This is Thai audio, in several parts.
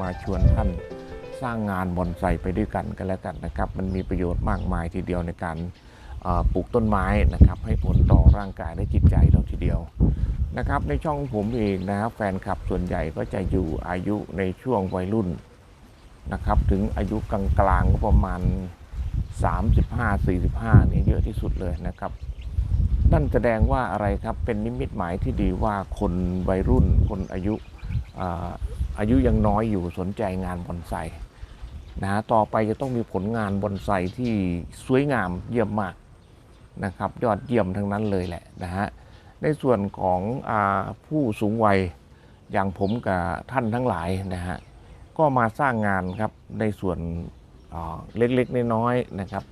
มาชวนท่านสร้างงานบอนไซไปด้วยกันกันแล้วกันนะครับ มันมีประโยชน์มากมายทีเดียวในการปลูกต้นไม้นะครับ ให้ผลต่อร่างกายและจิตใจเราทีเดียวนะครับ ในช่องผมเองนะครับแฟนคลับส่วนใหญ่ก็จะอยู่อายุในช่วงวัยรุ่นนะครับ ถึงอายุกลางๆก็ประมาณ 35-45เนี่ยเยอะที่สุดเลยนะครับนั่นแสดงว่าอะไรครับเป็นนิมิตหมายที่ดีว่าคนวัยรุ่นคนอายุ อายุยังน้อยอยู่สนใจงานบอนไซนะต่อไปจะต้องมีผลงานบอนไซที่สวยงามเยี่ยมมากนะครับ ยอดเยี่ยมทั้งนั้นเลยแหละนะฮะในส่วนของอผู้สูงวัยอย่างผมกับท่านทั้งหลายนะฮะก็มาสร้างงานครับในส่วนเล็กๆน้อยๆนะครับ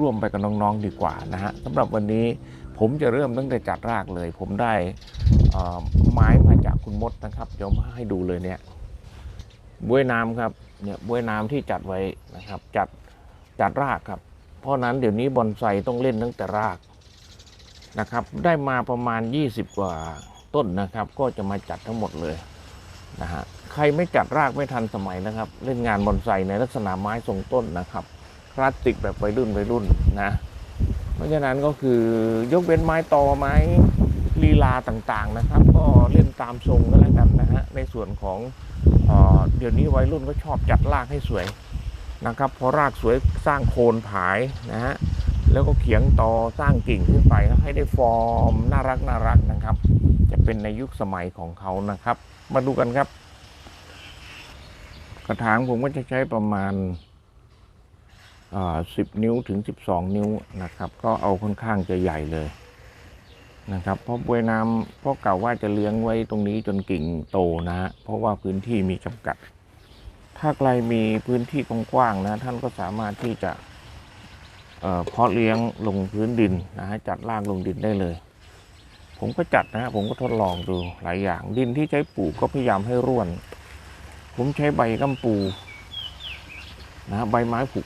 ร่วมไปกับน้องๆดีกว่านะฮะสำหรับวันนี้ผมจะเริ่มตั้งแต่จัดรากเลย ผมได้ไม้มาจากคุณมดนะครับเดี๋ยวมาให้ดูเลยเนี่ย บ้วยน้ำครับเนี่ยบ้วยน้ำที่จัดไว้นะครับ จัดจัดรากครับ เพราะนั้นเดี๋ยวนี้บอนไซต้องเล่นตั้งแต่รากนะครับ ได้มาประมาณ 20 กว่าต้นนะครับ ก็จะมาจัดทั้งหมดเลยนะฮะใครไม่จัดรากไม่ทันสมัยนะครับ เล่นงานบอนไซในลักษณะไม้ทรงต้นนะครับคลาสสิกแบบวัยรุ่นวัยรุ่นนะ เพราะฉะนั้นก็คือยกเว้นไม้ตอไม้ลีลาต่างๆนะครับ ก็เล่นตามทรงก็แล้วกันนะฮะในส่วนของ เดี๋ยวนี้วัยรุ่นก็ชอบจัดรากให้สวยนะครับพอรากสวยสร้างโคนผายนะฮะแล้วก็เขียงตอสร้างกิ่งขึ้นไปแล้วให้ได้ฟอร์มน่ารักน่ารักนะครับ จะเป็นในยุคสมัยของเขานะครับ มาดูกันครับ กระถางผมก็จะใช้ประมาณสิบนิ้วถึง 12 นิ้วนะครับ ก็เอาค่อนข้างจะใหญ่เลย นะครับเพราะบวยน้ำเพราะเก่าว่าจะเลี้ยงไว้ตรงนี้จนกิ่งโตนะฮะเพราะว่าพื้นที่มีจำกัด ถ้าใครมีพื้นที่กว้างๆนะ ท่านก็สามารถที่จะเพาะเลี้ยงลงพื้นดินนะฮะจัดรากลงดินได้เลย ผมก็จัดนะผมก็ทดลองดูหลายอย่างดินที่ใช้ปลูกก็พยายามให้ร่วน ผมใช้ใบกัมปูนะใบไม้ผุ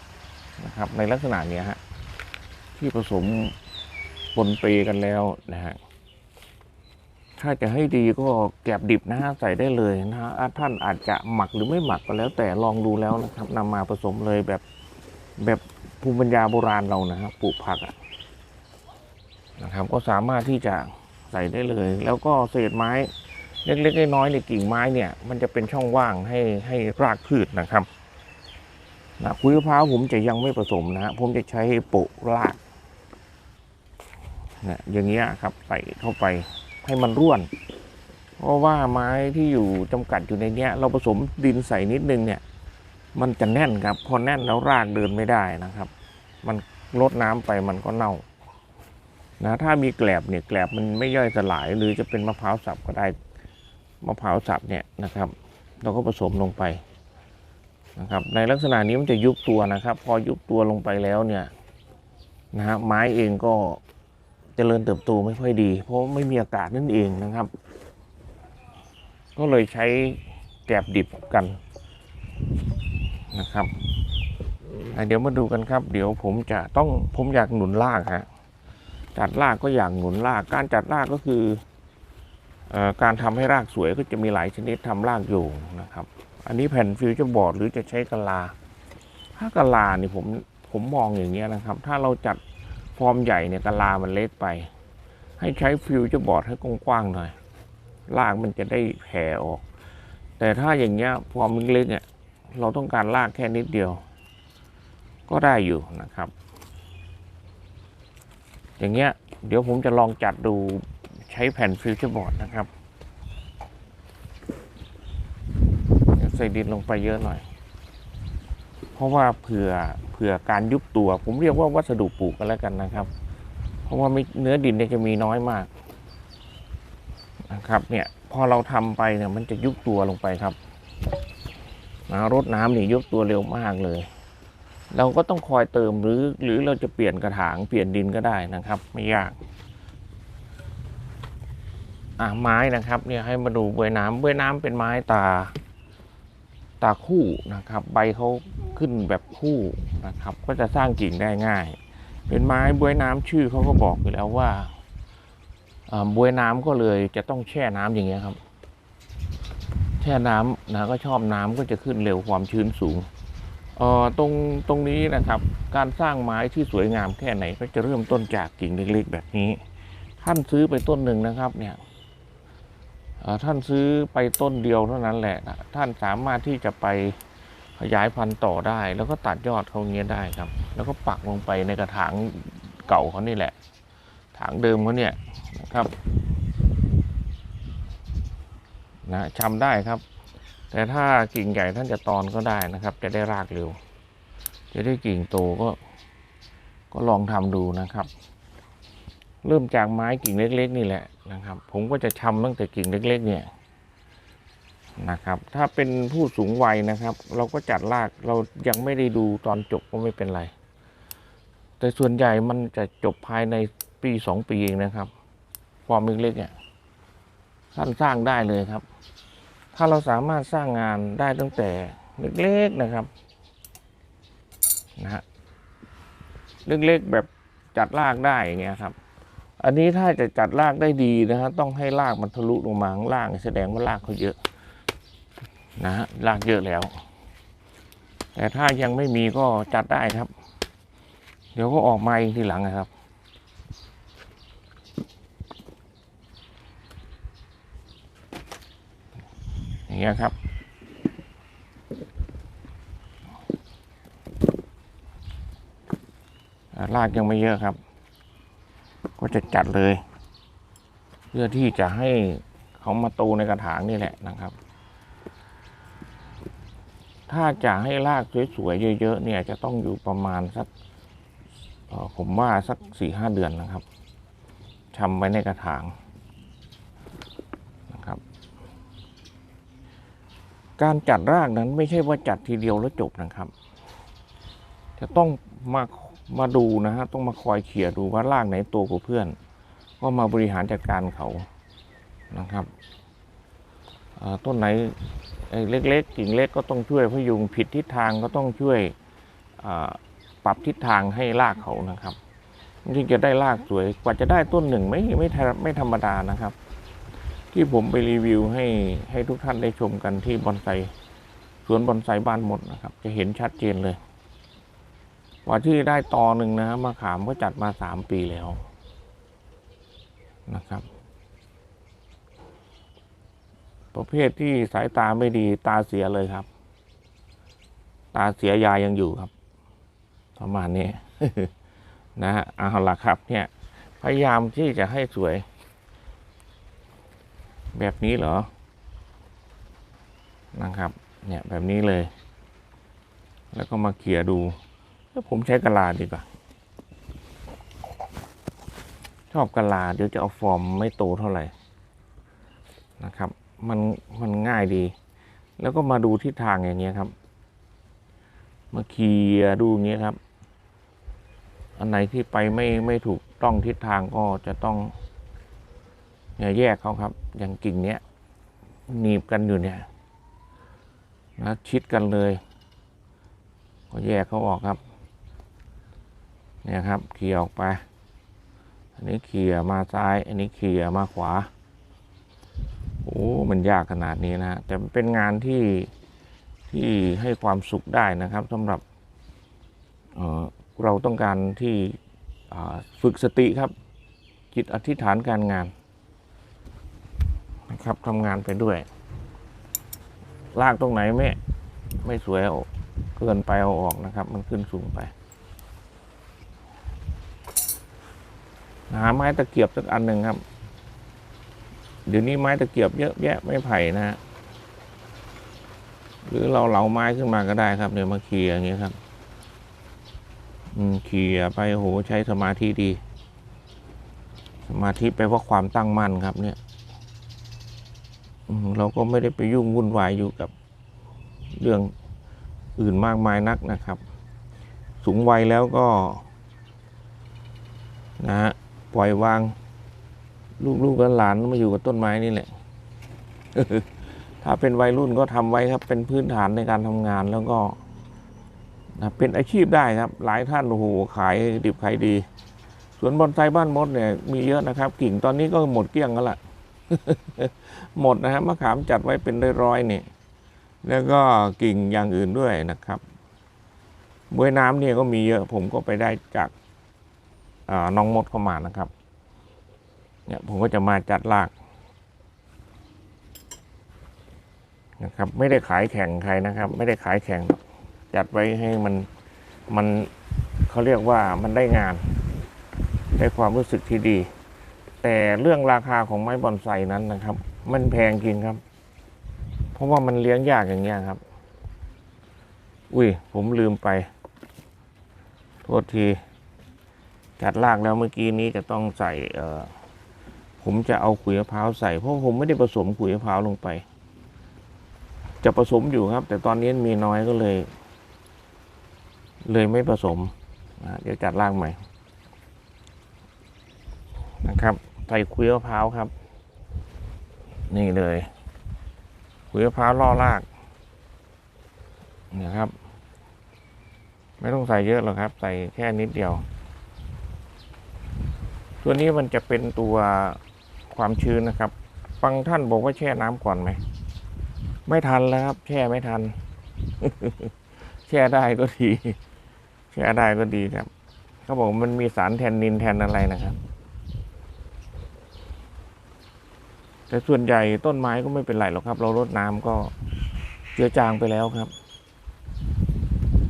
นะครับในลักษณะนี้ฮะที่ผสม ปนเปกันแล้วนะฮะถ้าจะให้ดีก็แกบดิบนะฮะใส่ได้เลยนะฮะท่านอาจจะหมักหรือไม่หมักก็แล้ว แต่ลองดูแล้วนะครับนำมาผสมเลยแบบแบบภูมิปัญญาโบราณเรานะฮะปลูกผักอะนะครับ ก็สามารถที่จะใส่ได้เลย แล้วก็เศษไม้เล็กๆน้อยๆในกิ่งไม้เนี่ย มันจะเป็นช่องว่างให้ให้รากพืชนะครับนะคุยมะพร้าวผมจะยังไม่ผสมนะฮะผมจะใช้โปะราก นะอย่างเงี้ยครับใส่เข้าไปให้มันร่วน เพราะว่าไม้ที่อยู่จำกัดอยู่ในเนี้ย เราผสมดินใส่นิดนึงเนี่ย มันจะแน่นครับ พอแน่นแล้วรากเดินไม่ได้นะครับ มันลดน้ำไปมันก็เน่านะถ้ามีแกลบเนี่ยแกลบมันไม่ย่อยสลาย หรือจะเป็นมะพร้าวสับก็ได้มะพร้าวสับเนี่ยนะครับ เราก็ผสมลงไปนะครับ ในลักษณะนี้มันจะยุบตัวนะครับ พอยุบตัวลงไปแล้วเนี่ยนะฮะไม้เองก็ เจริญเติบโตไม่ค่อยดี เพราะไม่มีอากาศนั่นเองนะครับ ก็เลยใช้แกบดิบกันนะครับเดี๋ยวมาดูกันครับ เดี๋ยวผมจะต้องผมอยากหนุนรากฮะจัดรากก็อยากหนุนราก การจัดรากก็คืออการทำให้รากสวยก็จะมีหลายชนิดทำรากอยู่นะครับ อันนี้แผ่นฟิวเจอร์บอร์ดหรือจะใช้กะลา ถ้ากะลานี่ผมผมมองอย่างเงี้ยนะครับ ถ้าเราจัด ฟอร์มใหญ่เนี่ยกะลามันเล็กไป ให้ใช้ฟิวเจอร์บอร์ดให้กว้างๆหน่อยรากมันจะได้แผ่ออก แต่ถ้าอย่างเงี้ยฟอร์มเล็กๆเนี่ยเราต้องการรากแค่นิดเดียว ก็ได้อยู่นะครับ อย่างเงี้ยเดี๋ยวผมจะลองจัดดูใช้แผ่นฟิวเจอร์บอร์ดนะครับใส่ดินลงไปเยอะหน่อย เพราะว่าเผื่อเผื่อการยุบตัว ผมเรียกว่าวัสดุปลูกกันแล้วกันนะครับ เพราะว่าม่เนื้อดินเนี่ยจะมีน้อยมากนะครับ เนี่ยพอเราทำไปเนี่ยมันจะยุบตัวลงไปครับนะรดน้ำเนี่ยยุบตัวเร็วมากเลย เราก็ต้องคอยเติมหรือหรือเราจะเปลี่ยนกระถางเปลี่ยนดินก็ได้นะครับ ไม่ยากอะไม้นะครับ เนี่ยให้มาดูเบยน้ำเบยน้ำเป็นไม้ตา ตาคู่นะครับ ใบเขาขึ้นแบบคู่นะครับ ก็จะสร้างกิ่งได้ง่าย เป็นไม้บวยน้ำชื่อเขาก็บอกอยู่แล้วว่าบวยน้ำก็เลยจะต้องแช่น้ำอย่างเงี้ยครับ แช่น้ำนะก็ชอบน้ำก็จะขึ้นเร็วความชื้นสูงเอ่อตรงตรงนี้นะครับ การสร้างไม้ที่สวยงามแค่ไหนก็จะเริ่มต้นจากกิ่งเล็กๆ แบบนี้ ท่านซื้อไปต้นหนึ่งนะครับเนี่ย ท่านซื้อไปต้นเดียวเท่านั้นแหละนะท่านสามารถที่จะไปขยายพันธุ์ต่อได้ แล้วก็ตัดยอดเขาเงี้ยได้ครับ แล้วก็ปักลงไปในกระถางเก่าเขานี่แหละ ถางเดิมเขาเนี่ยนะครับนะชำได้ครับ แต่ถ้ากิ่งใหญ่ท่านจะตอนก็ได้นะครับ จะได้รากเร็ว จะได้กิ่งโตก็ ก็ลองทำดูนะครับ เริ่มจากไม้กิ่งเล็ก ๆ นี่แหละ นะครับ ผมก็จะชำตั้งแต่กิ่งเล็ก ๆ เนี่ยนะครับ ถ้าเป็นผู้สูงวัยนะครับ เราก็จัดรากเรายังไม่ได้ดูตอนจบก็ไม่เป็นไร แต่ส่วนใหญ่มันจะจบภายในปีสองปีเองนะครับฟอร์มเล็กๆเนี่ยท่านสร้างได้เลยครับ ถ้าเราสามารถสร้างงานได้ตั้งแต่เล็กๆนะครับนะฮะเล็กๆแบบจัดรากได้อย่างเงี้ยครับ อันนี้ถ้าจะจัดรากได้ดีนะฮะต้องให้รากมันทะลุลงมาข้างล่างแสดงว่ารากเขาเยอะ นะฮะรากเยอะแล้ว แต่ถ้ายังไม่มีก็จัดได้ครับ เดี๋ยวก็ออกมาทีหลังนะครับอย่างเงี้ยครับรากยังไม่เยอะครับ ก็จะจัดเลย เพื่อที่จะให้เขามาโตในกระถางนี่แหละนะครับ ถ้าจะให้รากสวยๆเยอะ ๆ เนี่ยจะต้องอยู่ประมาณสักผมว่าสักสี่ห้าเดือนนะครับชำไว้ในกระถางนะครับ การจัดรากนั้นไม่ใช่ว่าจัดทีเดียวแล้วจบนะครับ จะต้องมา มาดูนะฮะต้องมาคอยเขี่ยดูว่ารากไหนโตกว่าเพื่อน ก็มาบริหารจัดการเขานะครับต้นไหนเล็กๆกิ่งเล็กก็ต้องช่วยพยุงผิดทิศทางก็ต้องช่วยปรับทิศทางให้รากเขานะครับจึงจะได้รากสวยกว่าจะได้ต้นหนึ่งไม่ไม่ไม่ธรรมดานะครับ ที่ผมไปรีวิวให้ให้ทุกท่านได้ชมกันที่บอนไซสวนบอนไซบ้านหมดนะครับ จะเห็นชัดเจนเลย กว่าที่ได้ตอหนึ่งนะมะขามก็จัดมาสามปีแล้วนะครับ ประเภทที่สายตาไม่ดีตาเสียเลยครับ ตาเสียยายังอยู่ครับ ประมาณนี้นะฮะเอาละครับเนี่ย พยายามที่จะให้สวย แบบนี้เหรอนะครับ เนี่ยแบบนี้เลย แล้วก็มาเขี่ยดู ผมใช้กะลาดีกว่า ชอบกะลาเดี๋ยวจะเอาฟอร์มไม่โตเท่าไหร่นะครับ มันมันง่ายดี แล้วก็มาดูทิศทางอย่างเงี้ยครับ มาเขี่ยดูอย่างเงี้ยครับ อันไหนที่ไปไม่ไม่ถูกต้องทิศทางก็จะต้องเนี่ยแยกเขาครับ อย่างกิ่งเนี้ยหนีบกันอยู่เนี่ยนะชิดกันเลย ก็แยกเขาออกครับ เนี่ยครับเขี่ยออกไป อันนี้เขี่ยมาซ้าย อันนี้เขี่ยมาขวา โอ้มันยากขนาดนี้นะฮะแต่เป็นงานที่ที่ให้ความสุขได้นะครับสำหรับเเราต้องการที่ฝึกสติครับ จิตอธิษฐานการงานนะครับทำงานไปด้วย ลากตรงไหนไม่ไม่สวยเอาเกินไปเอาออกนะครับ มันขึ้นสูงไป หาไม้ตะเกียบสักอันหนึ่งครับ เดี๋ยวนี้ไม้ตะเกียบเยอะแยะไม่ไผ่นะฮะหรือเราเหลาไม้ขึ้นมาก็ได้ครับเนี่ยมาเคลียอย่างเงี้ยครับ อืมเคลียไปโอ้โหใช้สมาธิดี สมาธิแปลว่าความตั้งมั่นครับ เนี่ยอืมเราก็ไม่ได้ไปยุ่งวุ่นวายอยู่กับเรื่องอื่นมากมายนักนะครับ สูงวัยแล้วก็ นะฮะ ปล่อยวาง ลูกๆหลานมาอยู่กับต้นไม้นี่แหละ ถ้าเป็นวัยรุ่นก็ทำไว้ครับ เป็นพื้นฐานในการทำงานแล้วก็นะเป็นอาชีพได้ครับ หลายท่านโอ้โหขายดิบขายดีสวนบอนไซบ้านมดเนี่ยมีเยอะนะครับ กิ่งตอนนี้ก็หมดเกลี้ยงแล้วล่ะ หมดนะฮะมะขามจัดไว้เป็นร้อยๆนี่แล้วก็กิ่งอย่างอื่นด้วยนะครับบวยน้ำเนี่ยก็มีเยอะผมก็ไปได้จาก น้องมดเข้ามานะครับเนี่ยผมก็จะมาจัดรากนะครับไม่ได้ขายแข่งใครนะครับ ไม่ได้ขายแข่งจัดไว้ให้มันมันเขาเรียกว่ามันได้งาน ได้ความรู้สึกที่ดี แต่เรื่องราคาของไม้บอนไซนั้นนะครับ มันแพงจริงครับ เพราะว่ามันเลี้ยงยากอย่างเงี้ยครับ อุ้ยผมลืมไป โทษที จัดรากแล้วเมื่อกี้นี้จะต้องใส่เออผมจะเอาขุยมะพร้าวใส่เพราะผมไม่ได้ผสมขุยมะพร้าวลงไป จะผสมอยู่ครับ แต่ตอนนี้มีน้อยก็เลย เลยไม่ผสมนะเดี๋ยวจัดรากใหม่นะครับ ใส่ขุยมะพร้าวครับ นี่เลยขุยมะพร้าวล่อรากนี่ยครับ ไม่ต้องใส่เยอะหรอกครับ ใส่แค่นิดเดียว ตัวนี้มันจะเป็นตัวความชื้นนะครับบางท่านบอกว่าแช่น้ำก่อนไหม ไม่ทันแล้วครับ แช่ไม่ทัน แช่ได้ก็ดี แช่ได้ก็ดีครับ เขาบอกมันมีสารแทนนินแทนอะไรนะครับ แต่ส่วนใหญ่ต้นไม้ก็ไม่เป็นไรหรอกครับ เรารดน้ำก็เจือจางไปแล้วครับ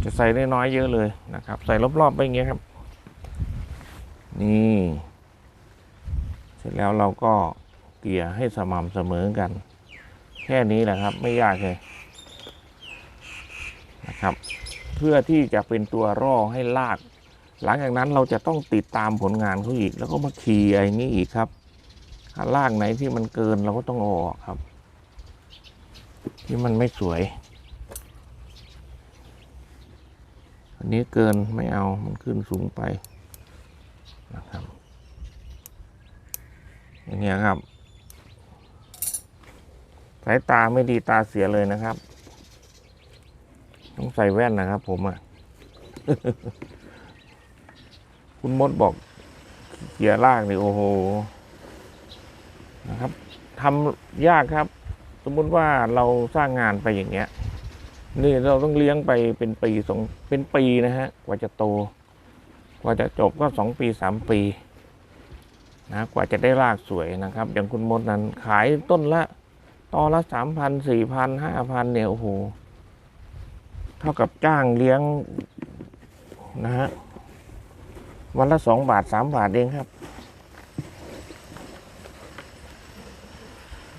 จะใส่ได้น้อยเยอะเลยนะครับ ใส่รอบๆไปอย่างเงี้ยครับ นี่ ร็จแล้วเราก็เกลี่ยให้สม่ำเสมอกัน แค่นี้แหละครับไม่ยากเลยนะครับ เพื่อที่จะเป็นตัวร่อให้ลาก หลังจากนั้นเราจะต้องติดตามผลงานเขาอีก แล้วก็มาเคลียร์อย่างนี้อีกครับลากไหนที่มันเกินเราก็ต้องออกครับ ที่มันไม่สวย อันนี้เกินไม่เอามันขึ้นสูงไปนะครับ อย่างเงี้ยครับ สายตาไม่ดีตาเสียเลยนะครับ ต้องใส่แว่นนะครับ ผมอะ่ะ คุณมดบอกเกียร์ลากนี่โอ้โหนะครับทำยากครับ สมมุติว่าเราสร้างงานไปอย่างเงี้ยนี่เราต้องเลี้ยงไปเป็นปีสองเป็นปีนะฮะ กว่าจะโต กว่าจะจบก็สองปีสามปี นะกว่าจะได้รากสวยนะครับ อย่างคุณมดนั้นขายต้นละตอละสามพันสี่พันห้าพันเนี่ยโอ้โหเท่ากับจ้างเลี้ยงนะฮะวันละสองบาทสามบาทเองครับ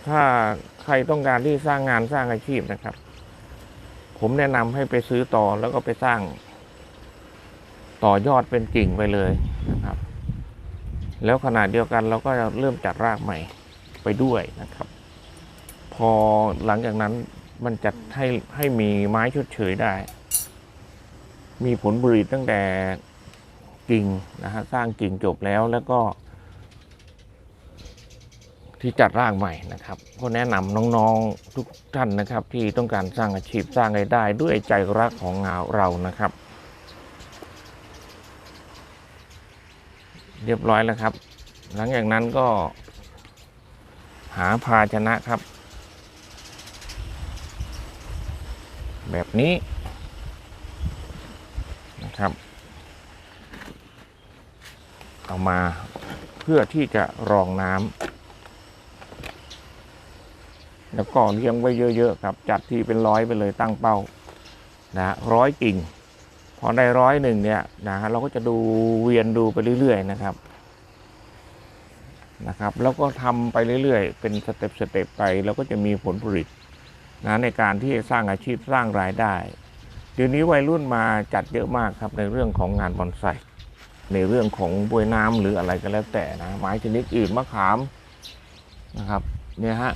ถ้าใครต้องการที่สร้างงานสร้างอาชีพนะครับ ผมแนะนำให้ไปซื้อต่อแล้วก็ไปสร้าง ต่อยอดเป็นกิ่งไปเลยนะครับ แล้วขนาดเดียวกันเราก็จะเริ่มจัดรากใหม่ไปด้วยนะครับ พอหลังจากนั้นมันจะให้ให้มีไม้ชดเชยได้ มีผลผลิตตั้งแต่กิ่งนะฮะสร้างกิ่งจบแล้วแล้วก็ ที่จัดรากใหม่นะครับ ก็แนะนำน้องๆทุกท่านนะครับ ที่ต้องการสร้างอาชีพสร้างรายได้ด้วยใจรักของงาเรานะครับ เรียบร้อยแล้วครับ หลังจากนั้นก็ หาภาชนะครับ แบบนี้นะครับ เอามาเพื่อที่จะรองน้ำแล้วก็เลี้ยงไว้เยอะ ๆ ครับ จัดที่เป็นร้อยไปเลยตั้งเป้านะร้อยกิ่ง พอได้ร้อยหนึ่งเนี่ยนะฮะเราก็จะดูเวียนดูไปเรื่อยๆนะครับนะครับ แล้วก็ทำไปเรื่อยๆ เป็นสเต็ปสเต็ปไปแล้วก็จะมีผลผลิตนะในการที่จะสร้างอาชีพสร้างรายได้เดี๋ยวนี้วัยรุ่นมาจัดเยอะมากครับในเรื่องของงานบอนไซในเรื่องของบวยน้ำหรืออะไรก็แล้วแต่นะไม้ชนิดอื่นมะขามนะครับเนี่ยฮะ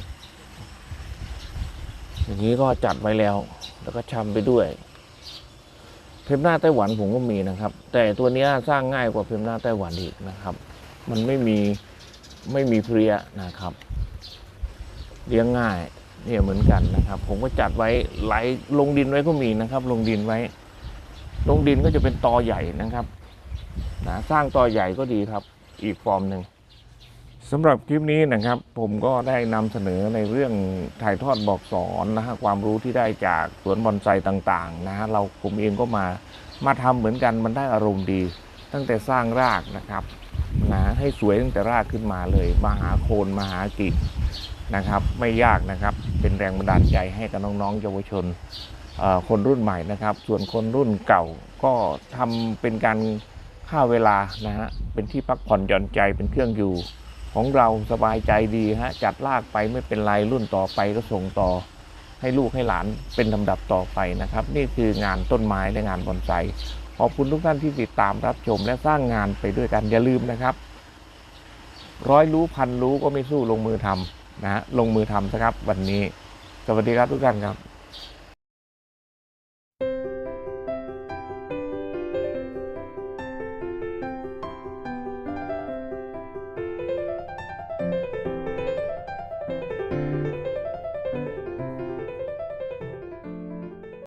อย่างนี้ก็จัดไว้แล้ว แล้วก็ชำไปด้วย มหน้าไต้หวันผมก็มีนะครับ แต่ตัวนี้สร้างง่ายกว่าเพมหน้าไต้หวันอีกนะครับ มันไม่มีไม่มีเพลียนะครับเลี้ยงง่ายเนี่ยเหมือนกันนะครับ ผมก็จัดไว้ไหลลงดินไว้ก็มีนะครับ ลงดินไว้ ลงดินก็จะเป็นตอใหญ่นะครับนะสร้างตอใหญ่ก็ดีครับ อีกฟอร์มหนึ่ง สำหรับคลิปนี้นะครับผมก็ได้นำเสนอในเรื่องถ่ายทอดบอกสอนนะฮะความรู้ที่ได้จากสวนบอนไซต่างๆนะฮะเราผมเองก็มามาทำเหมือนกันมันได้อารมณ์ดี ตั้งแต่สร้างรากนะครับนะให้สวยตั้งแต่รากขึ้นมาเลย มาหาโคนมาหากิ่งนะครับ ไม่ยากนะครับเป็นแรงบันดาลใจให้กับน้องๆเยาวชนคนรุ่นใหม่นะครับ ส่วนคนรุ่นเก่าก็ทำเป็นการฆ่าเวลานะฮะเป็นที่พักผ่อนหย่อนใจเป็นเครื่องอยู่ ของเราสบายใจดีฮะจัดลากไปไม่เป็นไรรุ่นต่อไปก็ส่งต่อ ให้ลูกให้หลานเป็นลำดับต่อไปนะครับ นี่คืองานต้นไม้และงานบอนไซขอบคุณทุกท่านที่ติดตามรับชมและสร้างงานไปด้วยกันอย่าลืมนะครับ ร้อยรู้พันรู้ก็ไม่สู้ลงมือทำนะฮะลงมือทำนะครับ วันนี้สวัสดีครับทุกท่านครับ